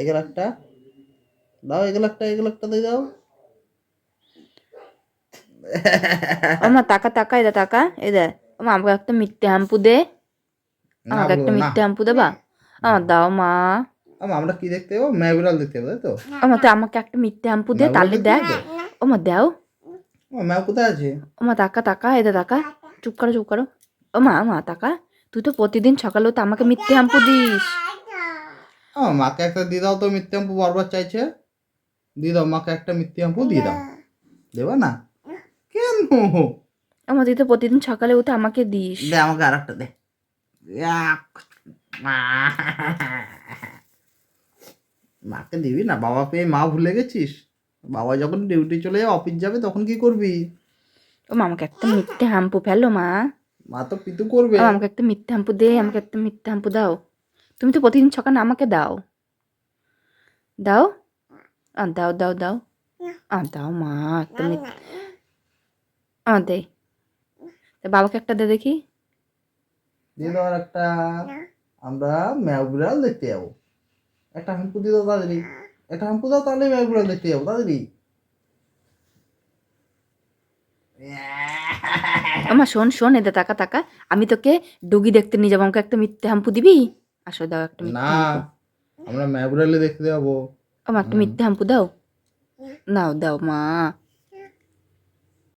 এগুলো একটা। দাও এগুলো একটা এগুলো একটা দিয়ে দাও। মা তাকা এদা তাকা এদা ও আমাকে একটা মিথ্যে হাম্পু দে। আমাকে একটা মিথ্যে হাম্পু দেবা? আমার দাও মা। আমা, আমরা কি দেখতে পাবো? ম্যাবিরাল দেখতে পাবো তো? মা তুই আমাকে একটা মিথ্যে হাম্পু দে তাহলে দেখ। মা দাও। ও কোথায় আছে? ও মা তাকা তাকা এদা তাকা। চুপ করো চুপ করো। ও মা মা তাকা। তুই তো প্রতিদিন সকালে তো আমাকে মিথ্যে হাম্পু দিস। আমার মাকে একটা দিয়ে দাও তো মিথ্যে আম্পু বারবার চাইছে। দিয়ে দাও মাকে একটা মিথ্যে আম্পু দিয়ে দাও। দেবা না? কেন? মা তুই প্রতিদিন সকালে উঠে আমাকে দিস। দে আমাকে আর একটা দে। মাকে দিবি না? বাবা পেয়ে মা ভুলে গেছিস? বাবা যখন ডিউটি চলে যাবে অফিস যাবে তখন কি করবি? ও মা আমাকে একটা মিথ্যে হাম্পু ফেলো মা। মা তো পিতু করবে। আমাকে একটা মিথ্যে হাম্পু দে আমাকে একটা মিথ্যে হাম্পু দাও। তুমি তো প্রতিদিন সকালে আমাকে দাও। দাও? আ দাও দাও দাও। আ দাও মা একটা মিথ্যে আ দে। তা বাবাকে একটা দে দেখি। দিয়ে দাও আর একটা। আমরা ম্যাও বিড়াল দেখতে যাব। একটা হাম্পু দিয়ে দাও তাড়াতাড়ি। একটা হাম্পু দাও তাহলে ম্যাও বিড়াল দেখতে যাব তাড়াতাড়ি। আমার শোন শোন এদা তাকা তাকা। আমি তোকে ডুগি দেখতে নিয়ে যাব আমাকে একটা মিথ্যে হাম্পু দিবি? আসো দাও একটা না আমরা ম্যাও বিড়ালে দেখতে যাব। আমার একটা মিথ্যে হাম্পু দাও। নাও দাও মা।